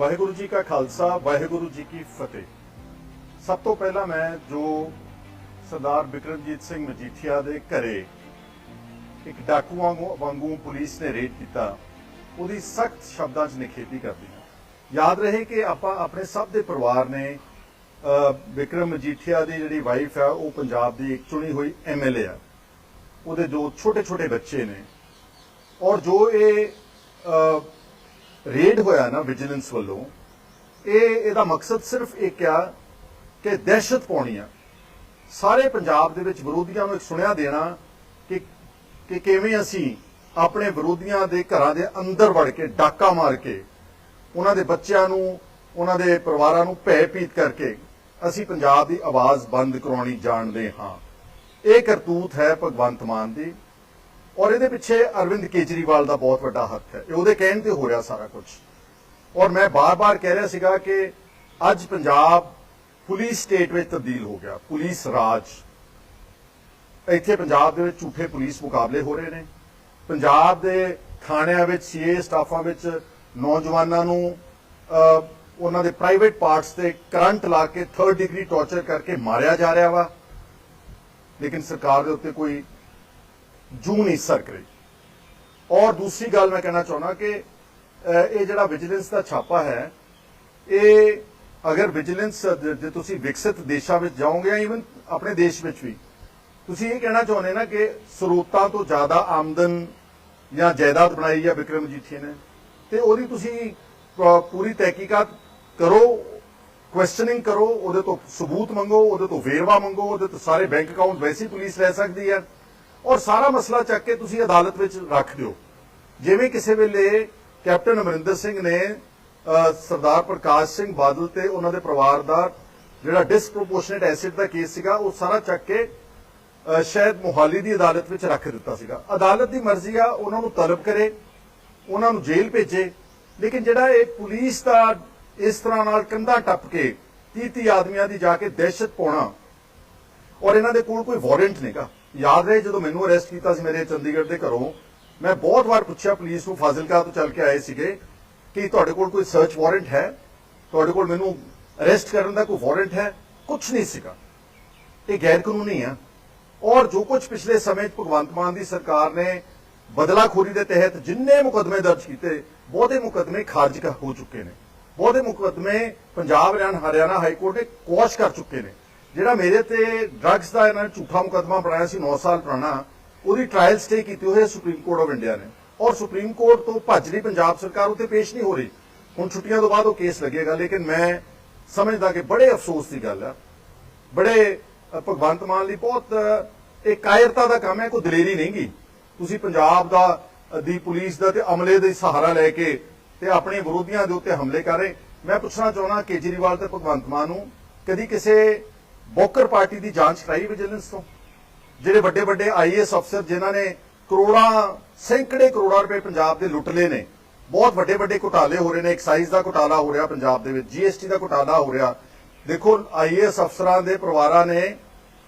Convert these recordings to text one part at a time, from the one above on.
ਵਾਹਿਗੁਰੂ ਜੀ ਕਾ ਖਾਲਸਾ ਵਾਹਿਗੁਰੂ ਜੀ ਕੀ ਫਤਿਹ। ਸਭ ਤੋਂ ਪਹਿਲਾਂ ਮੈਂ ਜੋ ਸਰਦਾਰ ਬਿਕਰਮਜੀਤ ਸਿੰਘ ਮਜੀਠੀਆ ਦੇ ਘਰੇ ਇੱਕ ਡਾਕੂ ਵਾਂਗੂ ਵਾਂਗੂ ਪੁਲਿਸ ਨੇ ਰੇਡ ਕੀਤਾ ਉਹਦੀ ਸਖਤ ਸ਼ਬਦਾਂ 'ਚ ਨਿਖੇਧੀ ਕਰਦੀ ਹਾਂ। ਯਾਦ ਰਹੇ ਕਿ ਆਪਾਂ ਆਪਣੇ ਸਭ ਦੇ ਪਰਿਵਾਰ ਨੇ ਅ, ਬਿਕਰਮ ਮਜੀਠੀਆ ਦੀ ਜਿਹੜੀ ਵਾਈਫ ਹੈ ਉਹ ਪੰਜਾਬ ਦੀ ਇੱਕ ਚੁਣੀ ਹੋਈ ਐਮਐਲਏ ਆ। ਉਹਦੇ ਜੋ ਛੋਟੇ ਛੋਟੇ ਬੱਚੇ ਨੇ। ਔਰ ਜੋ ਇਹ ਰੇਡ ਹੋਇਆ ਨਾ ਵਿਜੀਲੈਂਸ ਵੱਲੋਂ, ਇਹ, ਇਹਦਾ ਮਕਸਦ ਸਿਰਫ ਇੱਕ ਆ ਕਿ ਦਹਿਸ਼ਤ ਪਾਉਣੀ ਆ। ਸਾਰੇ ਪੰਜਾਬ ਦੇ ਵਿੱਚ ਵਿਰੋਧੀਆਂ ਨੂੰ ਇੱਕ ਸੁਣਿਆ ਦੇਣਾ ਕਿ ਕਿ ਕਿਵੇਂ ਅਸੀਂ ਆਪਣੇ ਵਿਰੋਧੀਆਂ ਦੇ ਘਰਾਂ ਦੇ ਅੰਦਰ ਵੜ ਕੇ ਡਾਕਾ ਮਾਰ ਕੇ, ਉਹਨਾਂ ਦੇ ਬੱਚਿਆਂ ਨੂੰ, ਉਹਨਾਂ ਦੇ ਪਰਿਵਾਰਾਂ ਨੂੰ ਭੈ ਭੀਤ ਕਰਕੇ ਅਸੀਂ ਪੰਜਾਬ ਦੀ ਆਵਾਜ਼ ਬੰਦ ਕਰਾਉਣੀ ਜਾਣਦੇ ਹਾਂ। ਇਹ ਕਰਤੂਤ ਹੈ ਭਗਵੰਤ ਮਾਨ ਦੀ। ਔਰ ਇਹਦੇ ਪਿੱਛੇ ਅਰਵਿੰਦ ਕੇਜਰੀਵਾਲ ਦਾ ਬਹੁਤ ਵੱਡਾ ਹੱਥ ਹੈ। ਇਹ ਉਹਦੇ ਕਹਿਣ ਤੇ ਹੋ ਰਿਹਾ ਸਾਰਾ ਕੁਝ। ਔਰ ਮੈਂ ਬਾਰ-ਬਾਰ ਕਹਿ ਰਿਹਾ ਸੀਗਾ ਕਿ ਅੱਜ ਪੰਜਾਬ ਪੁਲਿਸ ਸਟੇਟ ਵਿੱਚ ਤਬਦੀਲ ਹੋ ਗਿਆ। ਪੁਲਿਸ ਰਾਜ। ਇੱਥੇ ਪੰਜਾਬ ਦੇ ਵਿੱਚ ਝੂਠੇ ਪੁਲਿਸ ਮੁਕਾਬਲੇ ਹੋ ਰਹੇ ਨੇ। ਪੰਜਾਬ ਦੇ ਥਾਣਿਆਂ ਵਿੱਚ, ਸੀਏ ਸਟਾਫਾਂ ਵਿੱਚ ਨੌਜਵਾਨਾਂ ਨੂੰ ਉਹਨਾਂ ਦੇ ਪ੍ਰਾਈਵੇਟ ਪਾਰਟਸ ਤੇ ਕਰੰਟ ਲਾ ਕੇ 3rd ਡਿਗਰੀ ਟੌਰਚਰ ਕਰਕੇ ਮਾਰਿਆ ਜਾ ਰਿਹਾ ਵਾ। ਲੇਕਿਨ ਸਰਕਾਰ ਦੇ ਉੱਤੇ ਕੋਈ ਜੂ ਨਹੀਂ ਸਰਕ ਰਹੀ ਔਰ ਦੂਸਰੀ ਗੱਲ ਮੈਂ ਕਹਿਣਾ ਚਾਹੁੰਦਾ ਕਿ ਇਹ ਜਿਹੜਾ ਵਿਜੀਲੈਂਸ ਦਾ ਛਾਪਾ ਹੈ, ਇਹ ਅਗਰ ਵਿਜੀਲੈਂਸ ਜੇ ਤੁਸੀਂ ਵਿਕਸਿਤ ਦੇਸ਼ਾਂ ਵਿੱਚ ਜਾਓਗੇ ਜਾਂ ਇਵਨ ਆਪਣੇ ਦੇਸ਼ ਵਿੱਚ ਵੀ, ਤੁਸੀਂ ਇਹ ਕਹਿਣਾ ਚਾਹੁੰਦੇ ਨਾ ਕਿ ਸਰੋਤਾਂ ਤੋਂ ਜ਼ਿਆਦਾ ਆਮਦਨ ਜਾਂ ਜਾਇਦਾਦ ਬਣਾਈ ਹੈ ਵਿਕਰਮ ਜੀਠੀ ਨੇ। ਤੇ ਉਹਦੀ ਤੁਸੀਂ ਪੂਰੀ ਤਹਿਕੀਕਾਤ ਕਰੋ ਕੁਐਸਚਨਿੰਗ ਕਰੋ, ਉਹਦੇ ਤੋਂ ਸਬੂਤ ਮੰਗੋ, ਉਹਦੇ ਤੋਂ ਵੇਰਵਾ ਮੰਗੋ, ਉਹਦੇ ਤੋਂ ਸਾਰੇ ਬੈਂਕ ਅਕਾਊਂਟ ਵੈਸੀ ਪੁਲਿਸ ਲੈ ਸਕਦੀ ਹੈ। ਔਰ ਸਾਰਾ ਮਸਲਾ ਚੱਕ ਕੇ ਤੁਸੀਂ ਅਦਾਲਤ ਵਿੱਚ ਰੱਖ ਦਿਓ। ਜਿਵੇਂ ਕਿਸੇ ਵੇਲੇ ਕੈਪਟਨ ਅਮਰਿੰਦਰ ਸਿੰਘ ਨੇ ਸਰਦਾਰ ਪ੍ਰਕਾਸ਼ ਸਿੰਘ ਬਾਦਲ ਤੇ ਉਹਨਾਂ ਦੇ ਪਰਿਵਾਰ ਦਾ ਜਿਹੜਾ ਡਿਸਪ੍ਰੋਪੋਰਸ਼ਨੇਟ ਐਸਿਡ ਦਾ ਕੇਸ ਸੀਗਾ, ਉਹ ਸਾਰਾ ਚੱਕ ਕੇ ਸ਼ਾਇਦ ਮੁਹਾਲੀ ਦੀ ਅਦਾਲਤ ਵਿੱਚ ਰੱਖ ਦਿੱਤਾ ਸੀਗਾ। ਅਦਾਲਤ ਦੀ ਮਰਜ਼ੀ ਆ, ਉਹਨਾਂ ਨੂੰ ਤਲਬ ਕਰੇ, ਉਹਨਾਂ ਨੂੰ ਜੇਲ੍ਹ ਭੇਜੇ, ਲੇਕਿਨ ਜਿਹੜਾ ਇਹ ਪੁਲਿਸ ਦਾ ਇਸ ਤਰ੍ਹਾਂ ਨਾਲ ਕੰਧਾ ਟੱਪ ਕੇ 30 30 ਆਦਮੀਆਂ ਦੀ ਜਾ ਕੇ ਦਹਿਸ਼ਤ ਪਾਉਣਾ, ਔਰ ਇਹਨਾਂ ਦੇ ਕੋਲ ਕੋਈ ਵਾਰੰਟ ਨਹੀਂਗਾ। ਯਾਦ ਰਹੇ ਜਦੋਂ ਮੈਨੂੰ ਅਰੈਸਟ ਕੀਤਾ ਸੀ ਮੇਰੇ ਚੰਡੀਗੜ੍ਹ ਦੇ ਘਰੋਂ, ਮੈਂ ਬਹੁਤ ਵਾਰ ਪੁੱਛਿਆ ਪੁਲਿਸ ਨੂੰ, ਫਾਜ਼ਿਲਕਾ ਤੋਂ ਚੱਲ ਕੇ ਆਏ ਸੀਗੇ ਕਿ ਤੁਹਾਡੇ ਕੋਲ ਕੋਈ ਸਰਚ ਵਾਰੰਟ ਹੈ? ਤੁਹਾਡੇ ਕੋਲ ਮੈਨੂੰ ਅਰੈਸਟ ਕਰਨ ਦਾ ਕੋਈ ਵਾਰੰਟ ਹੈ? ਕੁਝ ਨਹੀਂ ਸੀਗਾ। ਇਹ ਗੈਰ ਕਾਨੂੰਨੀ ਆ। ਔਰ ਜੋ ਕੁਝ ਪਿਛਲੇ ਸਮੇਂ ਭਗਵੰਤ ਮਾਨ ਦੀ ਸਰਕਾਰ ਨੇ ਬਦਲਾਖੋਰੀ ਦੇ ਤਹਿਤ ਜਿੰਨੇ ਮੁਕਦਮੇ ਦਰਜ ਕੀਤੇ, ਬਹੁਤੇ ਮੁਕਦਮੇ ਖਾਰਜ ਹੋ ਚੁੱਕੇ ਨੇ। ਬਹੁਤੇ ਮੁਕਦਮੇ ਪੰਜਾਬ ਹਰਿਆਣਾ ਹਾਈ ਕੋਰਟ ਨੇ ਕੋਸ਼ ਕਰ ਚੁੱਕੇ ਨੇ। ਜਿਹੜਾ ਮੇਰੇ ਤੇ ਡਰੱਗਸ ਦਾ ਇਹਨਾਂ ਨੇ ਝੂਠਾ ਮੁਕਦਮਾ ਬਣਾਇਆ ਸੀ 9 ਸਾਲ ਪੁਰਾਣਾ, ਉਹਦੀ ਟ੍ਰਾਇਲ ਸਟੇ ਕੀਤੀ ਹੋਈ ਹੈ ਸੁਪਰੀਮ ਕੋਰਟ ਆਫ ਇੰਡੀਆ ਨੇ। ਔਰ ਸੁਪਰੀਮ ਕੋਰਟ ਤੋਂ ਭੱਜ ਰਹੀ ਪੰਜਾਬ ਸਰਕਾਰ ਉੱਤੇ ਪੇਸ਼ ਨਹੀਂ ਹੋ ਰਹੀ। ਹੁਣ ਛੁੱਟੀਆਂ ਤੋਂ ਬਾਅਦ ਉਹ ਕੇਸ ਲੱਗੇਗਾ ਲੇਕਿਨ ਮੈਂ ਸਮਝਦਾ ਕਿ ਬੜੇ ਅਫਸੋਸ ਦੀ ਗੱਲ ਆ। ਬੜੇ ਭਗਵੰਤ ਮਾਨ ਲਈ ਬਹੁਤ ਇਹ ਕਾਇਰਤਾ ਦਾ ਕੰਮ ਹੈ, ਕੋਈ ਦਲੇਰੀ ਨਹੀਂਗੀ ਤੁਸੀਂ ਪੰਜਾਬ ਦਾ ਦੀ ਪੁਲਿਸ ਦਾ ਤੇ ਅਮਲੇ ਦੇ ਸਹਾਰਾ ਲੈ ਕੇ ਤੇ ਆਪਣੇ ਵਿਰੋਧੀਆਂ ਦੇ ਉੱਤੇ ਹਮਲੇ ਕਰ ਰਹੇ। ਮੈਂ ਪੁੱਛਣਾ ਚਾਹੁੰਦਾ ਕੇਜਰੀਵਾਲ ਤੇ ਭਗਵੰਤ ਮਾਨ ਨੂੰ, ਕਦੀ ਕਿਸੇ ਬੋਕਰ ਪਾਰਟੀ ਦੀ ਜਾਂਚ ਕਰਾਈ ਵਿਜੀਲੈਂਸ ਤੋਂ। ਜਿਹੜੇ ਵੱਡੇ ਵੱਡੇ ਆਈਏਐਸ ਅਫਸਰ ਜਿਨ੍ਹਾਂ ਨੇ ਕਰੋੜਾਂ ਸੈਂਕੜੇ ਕਰੋੜਾਂ ਰੁਪਏ ਪੰਜਾਬ ਦੇ ਲੁੱਟ ਲਏ ਨੇ ਬਹੁਤ ਵੱਡੇ ਵੱਡੇ ਘੁਟਾਲੇ ਹੋ ਰਹੇ ਨੇ ਐਕਸਾਈਜ਼ ਦਾ ਘੁਟਾਲਾ ਹੋ ਰਿਹਾ ਪੰਜਾਬ ਦੇ ਵਿੱਚ ਜੀਐਸਟੀ ਦਾ ਘੁਟਾਲਾ ਹੋ ਰਿਹਾ। ਦੇਖੋ ਆਈਏਐਸ ਅਫਸਰਾਂ ਦੇ ਪਰਿਵਾਰਾਂ ਨੇ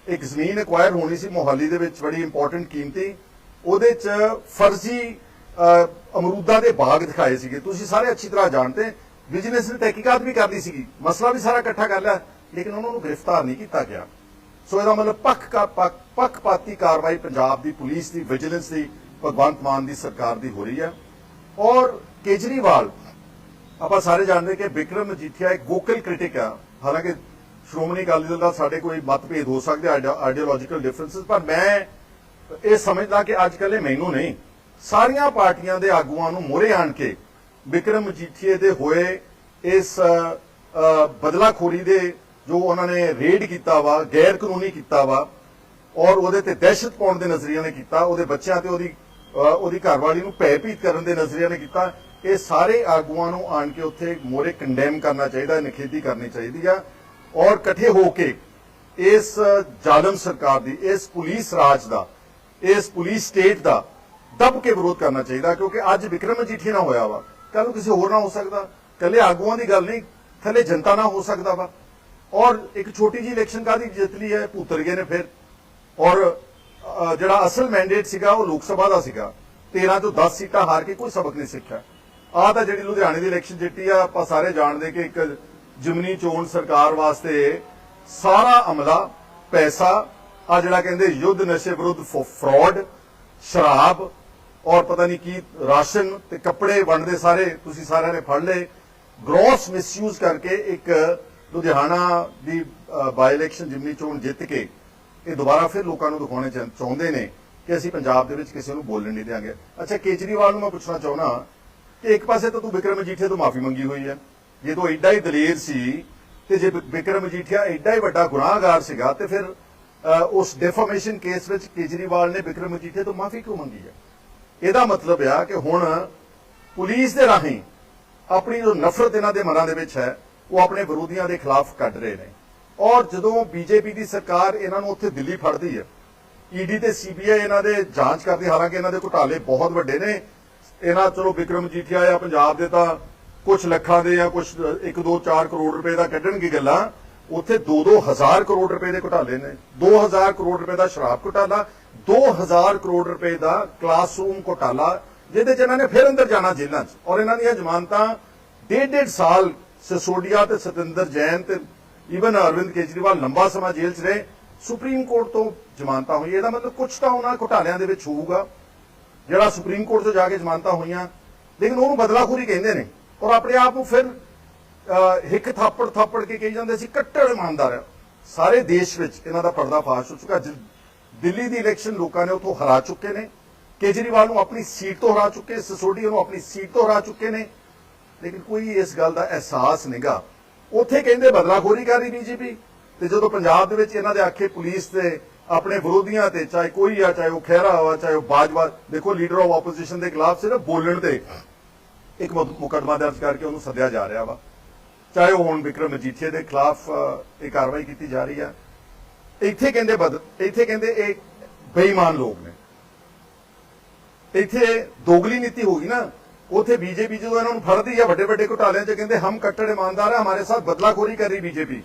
ਇੱਕ ਜ਼ਮੀਨ ਐਕਵਾਇਰ ਹੋਣੀ ਸੀ ਮੋਹਾਲੀ ਦੇ ਵਿੱਚ ਬੜੀ ਇੰਪੋਰਟੈਂਟ ਕੀਮਤੀ। ਉਹਦੇ 'ਚ ਫਰਜ਼ੀ ਅਹ, ਅਮਰੂਦਾਂ ਦੇ ਬਾਗ ਦਿਖਾਏ ਸੀਗੇ। ਤੁਸੀਂ ਸਾਰੇ ਅੱਛੀ ਤਰ੍ਹਾਂ ਜਾਣਦੇ ਵਿਜੀਲੈਂਸ ਨੇ ਤਹਿਕੀਕਾਤ ਵੀ ਕਰਦੀ ਸੀਗੀ। ਮਸਲਾ ਵੀ ਸਾਰਾ ਇਕੱਠਾ ਕਰ ਲਿਆ। ਲੇਕਿਨ ਉਹਨਾਂ ਨੂੰ ਗ੍ਰਿਫਤਾਰ ਨਹੀਂ ਕੀਤਾ ਗਿਆ। ਸੋ ਇਹਦਾ ਮਤਲਬ ਪੱਖ ਕਾ ਪੱਖਪਾਤੀ ਕਾਰਵਾਈ ਪੰਜਾਬ ਦੀ ਪੁਲਿਸ ਦੀ, ਵਿਜੀਲੈਂਸ ਦੀ, ਭਗਵੰਤ ਮਾਨ ਦੀ ਸਰਕਾਰ ਦੀ ਹੋ ਰਹੀ ਹੈ। ਔਰ ਕੇਜਰੀਵਾਲ, ਆਪਾਂ ਸਾਰੇ ਜਾਣਦੇ ਕਿ ਵਿਕਰਮ ਮਜੀਠੀਆ ਇੱਕ ਵੋਕਲ ਕ੍ਰਿਟਿਕ ਆ। ਹਾਲਾਂਕਿ ਸ਼੍ਰੋਮਣੀ ਅਕਾਲੀ ਦਲ ਦਾ ਸਾਡੇ ਕੋਈ ਮਤਭੇਦ ਹੋ ਸਕਦੇ ਆਈਡੀਓਲੋਜੀਕਲ ਡਿਫਰੈਂਸਸ, ਪਰ ਮੈਂ ਇਹ ਸਮਝਦਾ ਕਿ ਅੱਜ ਕੱਲ੍ਹ ਇਹ ਮੈਨੂੰ ਨਹੀਂ। ਸਾਰੀਆਂ ਪਾਰਟੀਆਂ ਦੇ ਆਗੂਆਂ ਨੂੰ ਮੋਰੇ ਆਣ ਕੇ ਵਿਕਰਮ ਮਜੀਠੀਏ ਦੇ ਹੋਏ ਇਸ ਬਦਲਾਖੋਰੀ ਦੇ ਜੋ ਉਹਨਾਂ ਨੇ ਰੇਡ ਕੀਤਾ ਵਾ, ਗੈਰ ਕਾਨੂੰਨੀ ਕੀਤਾ ਵਾ, ਔਰ ਉਹਦੇ ਤੇ ਦਹਿਸ਼ਤ ਪਾਉਣ ਦੇ ਨਜ਼ਰੀਏ ਨੇ ਕੀਤਾ, ਉਹਦੇ ਬੱਚਿਆਂ ਤੇ ਉਹਦੀ ਉਹਦੀ ਘਰਵਾਲੀ ਨੂੰ ਭੈਭੀਤ ਕਰਨ ਦੇ ਨਜ਼ਰੀਏ ਨੇ ਕੀਤਾ, ਇਹ ਸਾਰੇ ਆਗੂਆਂ ਨੂੰ ਆਣ ਕੇ ਉੱਥੇ ਮੋਰੇ ਕੰਡੈਮ ਕਰਨਾ ਚਾਹੀਦਾ, ਨਿਖੇਧੀ ਕਰਨੀ ਚਾਹੀਦੀ ਆ, ਔਰ ਇਕੱਠੇ ਹੋ ਕੇ ਇਸ ਜ਼ਾਲਮ ਸਰਕਾਰ ਦੀ, ਇਸ ਪੁਲਿਸ ਰਾਜ ਦਾ, ਇਸ ਪੁਲਿਸ ਸਟੇਟ ਦਾ ਦਬ ਕੇ ਵਿਰੋਧ ਕਰਨਾ ਚਾਹੀਦਾ, ਕਿਉਂਕਿ ਅੱਜ ਵਿਕਰਮ ਮਜੀਠੀ ਨਾ ਹੋਇਆ ਵਾ। ਕੱਲ ਨੂੰ ਕਿਸੇ ਹੋਰ ਨਾ ਹੋ ਸਕਦਾ। ਕੱਲੇ ਆਗੂਆਂ ਦੀ ਗੱਲ ਨਹੀਂ, ਥੱਲੇ ਜਨਤਾ ਨਾ ਹੋ ਸਕਦਾ ਵਾ। ਔਰ ਇੱਕ ਛੋਟੀ ਜੀ ਇਲੈਕਸ਼ਨ ਕਾਦੀ ਜਿੱਤ ਲਈ ਹੈ? ਭੂਤਰ ਗਏ ਨੇ ਫਿਰ। ਔਰ ਜਿਹੜਾ ਅਸਲ ਮੈਂਡੇਟ ਸੀਗਾ, ਉਹ ਲੋਕ ਸਭਾ ਦਾ ਸੀਗਾ। 13 ਤੋਂ 10 ਸੀਟਾਂ ਹਾਰ ਕੇ ਕੋਈ ਸਬਕ ਨਹੀਂ ਸਿੱਖਿਆ। ਆ ਤਾਂ ਜਿਹੜੀ ਲੁਧਿਆਣੇ ਦੀ ਇਲੈਕਸ਼ਨ ਜਿੱਤੀ ਆ, ਆਪਾਂ ਸਾਰੇ ਜਾਣਦੇ ਕਿ ਇੱਕ ਜਿਮਨੀ ਚੋਣ ਸਰਕਾਰ ਵਾਸਤੇ ਸਾਰਾ ਅਮਲਾ, ਪੈਸਾ ਆ ਜਿਹੜਾ ਕਹਿੰਦੇ ਯੁੱਧ ਨਸ਼ੇ ਵਿਰੁੱਧ ਫਰਾਡ ਸ਼ਰਾਬ, ਔਰ ਪਤਾ ਨਹੀਂ ਕੀ, ਰਾਸ਼ਨ ਤੇ ਕੱਪੜੇ ਵੰਡਦੇ ਸਾਰੇ, ਤੁਸੀਂ ਸਾਰਿਆਂ ਨੇ ਫੜ ਲਏ। ਗ੍ਰੋਸ ਮਿਸਯੂਜ਼ ਕਰਕੇ ਇੱਕ ਲੁਧਿਆਣਾ ਦੀ ਬਾਈ ਇਲੈਕਸ਼ਨ ਜਿਮਨੀ ਚੋਣ ਜਿੱਤ ਕੇ ਇਹ ਦੁਬਾਰਾ ਫਿਰ ਲੋਕਾਂ ਨੂੰ ਦਿਖਾਉਣੇ ਚਾਹੁੰਦੇ ਨੇ ਕਿ ਅਸੀਂ ਪੰਜਾਬ ਦੇ ਵਿੱਚ ਕਿਸੇ ਨੂੰ ਬੋਲਣ ਨਹੀਂ ਦਿਆਂਗੇ। ਅੱਛਾ, ਕੇਜਰੀਵਾਲ ਨੂੰ ਮੈਂ ਪੁੱਛਣਾ ਚਾਹੁੰਦਾ ਕਿ ਇੱਕ ਪਾਸੇ ਤਾਂ ਤੂੰ ਵਿਕਰਮ ਮਜੀਠੀਆ ਤੋਂ ਮਾਫੀ ਮੰਗੀ ਹੋਈ ਹੈ। ਜੇ ਤੂੰ ਐਡਾ ਹੀ ਦਲੇਰ ਸੀ ਤੇ ਜੇ ਵਿਕਰਮ ਮਜੀਠੀਆ ਐਡਾ ਹੀ ਵੱਡਾ ਗੁਨਾਹਗਾਰ ਸੀਗਾ ਤੇ ਫਿਰ ਉਸ ਡੈਫਾਮੇਸ਼ਨ ਕੇਸ ਵਿੱਚ ਕੇਜਰੀਵਾਲ ਨੇ ਵਿਕਰਮ ਮਜੀਠੀਆ ਤੋਂ ਮਾਫੀ ਕਿਉਂ ਮੰਗੀ ਹੈ? ਇਹਦਾ ਮਤਲਬ ਆ ਕਿ ਹੁਣ ਪੁਲਿਸ ਦੇ ਰਾਹੀਂ ਆਪਣੀ ਜੋ ਨਫ਼ਰਤ ਇਹਨਾਂ ਦੇ ਮਨਾਂ ਦੇ ਵਿੱਚ ਹੈ ਉਹ ਆਪਣੇ ਵਿਰੋਧੀਆਂ ਦੇ ਖਿਲਾਫ ਕੱਢ ਰਹੇ ਨੇ। ਔਰ ਜਦੋਂ ਬੀਜੇਪੀ ਦੀ ਸਰਕਾਰ ਇਹਨਾਂ ਨੂੰ ਉੱਥੇ ਦਿੱਲੀ ਫੜਦੀ ਹੈ ਈਡੀ ਤੇ ਸੀਬੀਆਈ ਇਹਨਾਂ ਦੇ ਜਾਂਚ ਕਰਦੀ, ਹਾਲਾਂਕਿ ਇਹਨਾਂ ਦੇ ਘੁਟਾਲੇ ਬਹੁਤ ਵੱਡੇ ਨੇ। ਇਹਨਾਂ, ਚਲੋ ਵਿਕਰਮ ਜੀਠੀਆ ਆ ਪੰਜਾਬ ਦੇ ਤਾਂ ਕੁਝ ਲੱਖਾਂ ਦੇ ਜਾਂ ਕੁਝ 1 2 4 ਕਰੋੜ ਰੁਪਏ ਦਾ ਕੱਢਣਗੇ ਗੱਲਾਂ। ਉੱਥੇ 2-2 ਹਜ਼ਾਰ ਕਰੋੜ ਰੁਪਏ ਦੇ ਘੁਟਾਲੇ ਨੇ। 2000 ਕਰੋੜ ਰੁਪਏ ਦਾ ਸ਼ਰਾਬ ਘੁਟਾਲਾ 2000 ਕਰੋੜ ਰੁਪਏ ਦਾ ਕਲਾਸਰੂਮ ਘੁਟਾਲਾ, ਜਿਹਦੇ ਚ ਇਹਨਾਂ ਨੇ ਫਿਰ ਅੰਦਰ ਜਾਣਾ ਜੇਲ੍ਹਾਂ 'ਚ। ਔਰ ਇਹਨਾਂ ਦੀਆਂ ਜ਼ਮਾਨਤਾਂ ਡੇਢ ਡੇਢ ਸਾਲ ਸਸੋਡੀਆ ਤੇ ਸਤਿੰਦਰ ਜੈਨ ਤੇ ਈਵਨ ਅਰਵਿੰਦ ਕੇਜਰੀਵਾਲ ਲੰਬਾ ਸਮਾਂ ਜੇਲ੍ਹ 'ਚ ਰਹੇ ਸੁਪਰੀਮ ਕੋਰਟ ਤੋਂ ਜ਼ਮਾਨਤਾਂ ਹੋਈਆਂ। ਇਹਦਾ ਮਤਲਬ ਕੁਝ ਤਾਂ ਉਹਨਾਂ ਘੁਟਾਲਿਆਂ ਦੇ ਵਿੱਚ ਹੋਊਗਾ, ਜਿਹੜਾ ਸੁਪਰੀਮ ਕੋਰਟ ਤੋਂ ਜਾ ਕੇ ਜ਼ਮਾਨਤਾਂ ਹੋਈਆਂ। ਲੇਕਿਨ ਉਹਨੂੰ ਬਦਲਾਖੋਰੀ ਕਹਿੰਦੇ ਨੇ ਔਰ ਆਪਣੇ ਆਪ ਨੂੰ ਫਿਰ ਹਿੱਕ ਥਾਪੜ ਥਾਪੜ ਕੇ ਕਹੀ ਜਾਂਦੇ ਸੀ, ਕੱਟੜ ਇਮਾਨਦਾਰ। ਆ ਸਾਰੇ ਦੇਸ਼ ਵਿੱਚ ਇਹਨਾਂ ਦਾ ਪਰਦਾ ਫਾਸ਼ ਹੋ ਚੁੱਕਾ। ਦਿੱਲੀ ਦੀ ਇਲੈਕਸ਼ਨ ਲੋਕਾਂ ਨੇ ਉਥੋਂ ਹਰਾ ਚੁੱਕੇ ਨੇ। ਕੇਜਰੀਵਾਲ ਨੂੰ ਆਪਣੀ ਸੀਟ ਤੋਂ ਹਰਾ ਚੁੱਕੇ, ਸਸੋਡੀਆ ਨੂੰ ਆਪਣੀ ਸੀਟ ਤੋਂ ਹਰਾ ਚੁੱਕੇ ਨੇ। ਲੇਕਿਨ ਕੋਈ ਇਸ ਗੱਲ ਦਾ ਅਹਿਸਾਸ ਨਹੀਂਗਾ। ਉੱਥੇ ਕਹਿੰਦੇ ਬਦਲਾਖੋਰੀ ਕਰ ਰਹੀ ਬੀਜੇਪੀ। ਤੇ ਜਦੋਂ ਪੰਜਾਬ ਦੇ ਵਿੱਚ ਇਹਨਾਂ ਦੇ ਆਖੇ ਪੁਲਿਸ ਤੇ ਆਪਣੇ ਵਿਰੋਧੀਆਂ ਤੇ ਚਾਹੇ ਕੋਈ ਆ, ਚਾਹੇ ਉਹ ਖਹਿਰਾ ਹੋਵਾ ਚਾਹੇ ਉਹ ਬਾਜਵਾ, ਦੇਖੋ ਲੀਡਰ ਆਫ ਆਪੋਜੀਸ਼ਨ ਦੇ ਖਿਲਾਫ ਸਿਰਫ ਬੋਲਣ ਤੇ ਇੱਕ ਮੁ- ਮੁਕੱਦਮਾ ਦਰਜ ਕਰਕੇ ਉਹਨੂੰ ਸੱਦਿਆ ਜਾ ਰਿਹਾ ਵਾ। ਚਾਹੇ ਉਹ ਹੁਣ ਵਿਕਰਮ ਮਜੀਠੀਆ ਦੇ ਖਿਲਾਫ ਇਹ ਕਾਰਵਾਈ ਕੀਤੀ ਜਾ ਰਹੀ ਆ। ਇੱਥੇ ਕਹਿੰਦੇ ਬਦ, ਇੱਥੇ ਕਹਿੰਦੇ ਇਹ ਬੇਈਮਾਨ ਲੋਕ ਨੇ। ਇੱਥੇ ਦੋਗਲੀ ਨੀਤੀ ਹੋ ਗਈ ਨਾ। ਉਥੇ ਬੀਜੇਪੀ ਜਦੋਂ ਇਹਨਾਂ ਨੂੰ ਫੜਦੀ ਆ, ਵੱਡੇ ਵੱਡੇ ਘੁਟਾਲਿਆਂ 'ਚ ਕਹਿੰਦੇ, ਹਮ ਕੱਟੜ ਇਮਾਨਦਾਰ ਆ, ਹਮਾਰੇ ਸਾਥ ਬਦਲਾਖੋਰੀ ਕਰ ਰਹੀ ਬੀਜੇਪੀ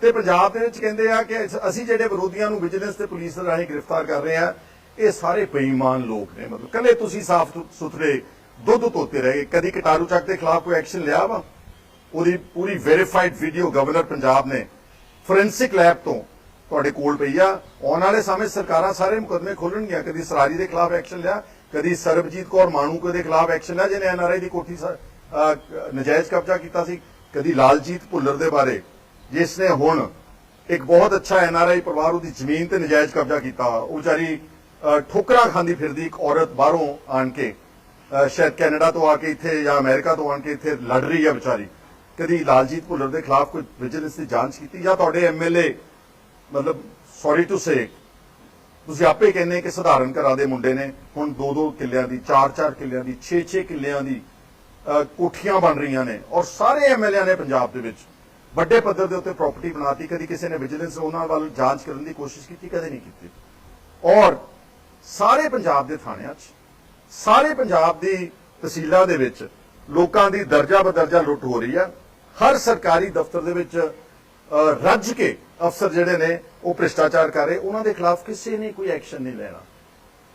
ਤੇ ਪੰਜਾਬ ਦੇ ਵਿੱਚ ਕਹਿੰਦੇ ਆ ਕਿ ਅਸੀਂ ਜਿਹੜੇ ਵਿਰੋਧੀਆਂ ਨੂੰ ਵਿਜੀਲੈਂਸ ਤੇ ਪੁਲਿਸ ਦੇ ਰਾਹੀਂ ਗ੍ਰਿਫਤਾਰ ਕਰ ਰਹੇ ਆ, ਇਹ ਸਾਰੇ ਬੇਈਮਾਨ ਲੋਕ ਨੇ। ਮਤਲਬ ਕੱਲੇ ਤੁਸੀਂ ਸਾਫ਼ ਸੁਥਰੇ ਦੁੱਧ ਧੋਤੇ ਰਹੇ ਕਦੀ ਕਟਾਰੂ ਚੱਕ ਦੇ ਖਿਲਾਫ ਕੋਈ ਐਕਸ਼ਨ ਲਿਆ ਵਾ? ਉਹਦੀ ਪੂਰੀ ਵੈਰੀਫਾਈਡ ਵੀਡੀਓ ਗਵਰਨਰ ਪੰਜਾਬ ਨੇ ਫੋਰੈਂਸਿਕ ਲੈਬ ਤੋਂ ਤੁਹਾਡੇ ਕੋਲ ਪਈ ਆ। ਆਉਣ ਵਾਲੇ ਸਮੇਂ ਸਰਕਾਰਾਂ ਸਾਰੇ ਮੁਕਦਮੇ ਖੋਲਣਗੀਆਂ ਕਦੀ ਸਰਾਰੀ ਦੇ ਖਿਲਾਫ ਐਕਸ਼ਨ ਲਿਆ ਕਦੀ ਸਰਬਜੀਤ ਕੌਰ ਮਾਣੂਕੇ ਦੇ ਖਿਲਾਫ ਐਕਸ਼ਨ ਲਿਆ ਜਿਹਨੇ ਐਨਆਰਆਈ ਦੀ ਕੋਠੀ ਨਜਾਇਜ਼ ਕਬਜ਼ਾ ਕੀਤਾ ਸੀ, ਕਦੀ ਲਾਲਜੀਤ ਭੁੱਲਰ ਦੇ ਬਾਰੇ ਜਿਸ ਨੇ ਹੁਣ ਇੱਕ ਬਹੁਤ ਅੱਛਾ ਐਨਆਰਆਈ ਪਰਿਵਾਰ, ਉਹਦੀ ਜ਼ਮੀਨ ਤੇ ਨਜਾਇਜ਼ ਕਬਜ਼ਾ ਕੀਤਾ। ਉਹ ਵਿਚਾਰੀ ਠੋਕਰਾਂ ਖਾਂਦੀ ਫਿਰਦੀ ਇੱਕ ਔਰਤ ਬਾਹਰੋਂ ਆਣ ਕੇ ਸ਼ਾਇਦ ਕੈਨੇਡਾ ਤੋਂ ਆ ਕੇ ਇੱਥੇ ਜਾਂ ਅਮਰੀਕਾ ਤੋਂ ਆਣ ਕੇ ਇੱਥੇ ਲੜ ਰਹੀ ਹੈ ਵਿਚਾਰੀ। ਕਦੀ ਲਾਲਜੀਤ ਭੁੱਲਰ ਦੇ ਖਿਲਾਫ ਕੋਈ ਵਿਜੀਲੈਂਸ ਦੀ ਜਾਂਚ ਕੀਤੀ? ਜਾਂ ਤੁਹਾਡੇ ਐਮਐਲਏ ਮਤਲਬ ਸੌਰੀ ਟੂ ਸੇ ਤੁਸੀਂ ਆਪੇ ਕਹਿੰਦੇ ਕਿ ਸਧਾਰਨ ਘਰਾਂ ਦੇ ਮੁੰਡੇ ਨੇ ਹੁਣ 2-2 ਕਿੱਲਿਆਂ ਦੀ 4-4 ਕਿੱਲਿਆਂ ਦੀ 6-6 ਕਿੱਲਿਆਂ ਦੀ ਕੋਠੀਆਂ ਬਣ ਰਹੀਆਂ ਨੇ ਔਰ ਸਾਰੇ ਐਮਐਲਏ ਨੇ ਪੰਜਾਬ ਦੇ ਵਿੱਚ ਵੱਡੇ ਪੱਧਰ ਦੇ ਉੱਤੇ ਪ੍ਰਾਪਰਟੀ ਬਣਾਤੀ, ਕਦੀ ਕਿਸੇ ਨੇ ਵਿਜੀਲੈਂਸ ਉਹਨਾਂ ਵੱਲ ਜਾਂਚ ਕਰਨ ਦੀ ਕੋਸ਼ਿਸ਼ ਕੀਤੀ, ਕਦੇ ਨਹੀਂ ਕੀਤੀ। ਔਰ ਸਾਰੇ ਪੰਜਾਬ ਦੇ ਥਾਣਿਆਂ 'ਚ, ਸਾਰੇ ਪੰਜਾਬ ਦੀ ਤਹਿਸੀਲਾਂ ਦੇ ਵਿੱਚ ਲੋਕਾਂ ਦੀ ਦਰਜਾ ਬਦਰਜਾ ਲੁੱਟ ਹੋ ਰਹੀ ਆ। ਹਰ ਸਰਕਾਰੀ ਦਫ਼ਤਰ ਦੇ ਵਿੱਚ ਰੱਜ ਕੇ ਅਫਸਰ ਜਿਹੜੇ ਨੇ, ਉਹ ਭ੍ਰਿਸ਼ਟਾਚਾਰ ਕਰ ਰਹੇ, ਉਹਨਾਂ ਦੇ ਖਿਲਾਫ ਕਿਸੇ ਨੇ ਕੋਈ ਐਕਸ਼ਨ ਨਹੀਂ ਲੈਣਾ।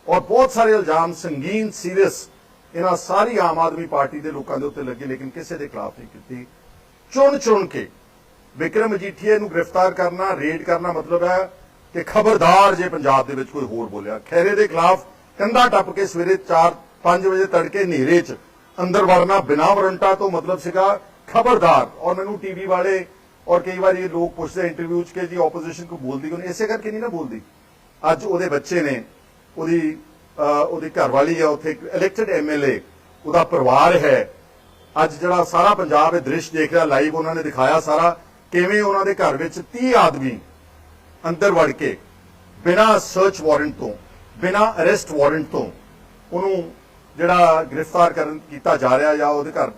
ਔਰ ਬਹੁਤ ਸਾਰੇ ਇਲਜ਼ਾਮ ਸੰਗੀਨ, ਸੀਰੀਅਸ, ਇਹਨਾਂ ਸਾਰੀ ਆਮ ਆਦਮੀ ਪਾਰਟੀ ਦੇ ਲੋਕਾਂ ਦੇ ਉੱਤੇ ਲੱਗੇ, ਲੇਕਿਨ ਕਿਸੇ ਦੇ ਖਿਲਾਫ ਨਹੀਂ ਕੀਤੀ। ਚੁਣ ਚੁਣ ਕੇ ਵਿਕਰਮ ਮਜੀਠੀਆ ਨੂੰ ਗ੍ਰਿਫਤਾਰ ਕਰਨਾ, ਰੇਡ ਕਰਨਾ ਮਤਲਬ ਹੈ ਕਿ ਖਬਰਦਾਰ ਜੇ ਪੰਜਾਬ ਦੇ ਵਿੱਚ ਕੋਈ ਹੋਰ ਬੋਲਿਆ। ਖੈਰੇ ਦੇ ਖਿਲਾਫ ਕੰਧਾ ਟੱਪ ਕੇ ਸਵੇਰੇ 4 5 ਵਜੇ ਤੜਕੇ ਹਨੇਰੇ 'ਚ ਅੰਦਰ ਵੜਨਾ ਬਿਨਾਂ ਵਾਰੰਟਾਂ ਤੋਂ ਮਤਲਬ ਸੀਗਾ ਖਬਰਦਾਰ। ਔਰ ਮੈਨੂੰ ਟੀਵੀ ਵਾਲੇ ਔਰ ਕਈ ਵਾਰੀ ਇਹ ਲੋਕ ਪੁੱਛਦੇ ਇੰਟਰਵਿਊ 'ਚ ਕਿ ਜੀ ਆਪੋਜੀਸ਼ਨ ਕੋ ਬੋਲਦੀ ਕਿਉਂ ਨਹੀਂ? ਇਸੇ ਕਰਕੇ ਨਹੀਂ ਨਾ ਬੋਲਦੀ। ਅੱਜ ਉਹਦੇ ਬੱਚੇ ਨੇ, ਉਹਦੀ ਉਹਦੀ ਘਰਵਾਲੀ ਹੈ ਉੱਥੇ ਇਲੈਕਟਡ ਐਮਐਲਏ ਉਹਦਾ ਪਰਿਵਾਰ ਹੈ। ਅੱਜ ਜਿਹੜਾ ਸਾਰਾ ਪੰਜਾਬ ਇਹ ਦ੍ਰਿਸ਼ ਦੇਖ ਰਿਹਾ ਲਾਈਵ ਉਹਨਾਂ ਨੇ ਦਿਖਾਇਆ ਸਾਰਾ, ਕਿਵੇਂ ਉਹਨਾਂ ਦੇ ਘਰ ਵਿੱਚ 30 ਆਦਮੀ ਅੰਦਰ ਵੜ ਕੇ, ਬਿਨਾਂ ਸਰਚ ਵਾਰੰਟ ਤੋਂ, ਬਿਨਾਂ ਅਰੈਸਟ ਵਾਰੰਟ ਤੋਂ, ਉਹਨੂੰ ਜਿਹੜਾ ਗ੍ਰਿਫਤਾਰ ਕਰਨ ਕੀਤਾ ਜਾ ਰਿਹਾ ਜਾਂ ਉਹਦੇ ਘਰ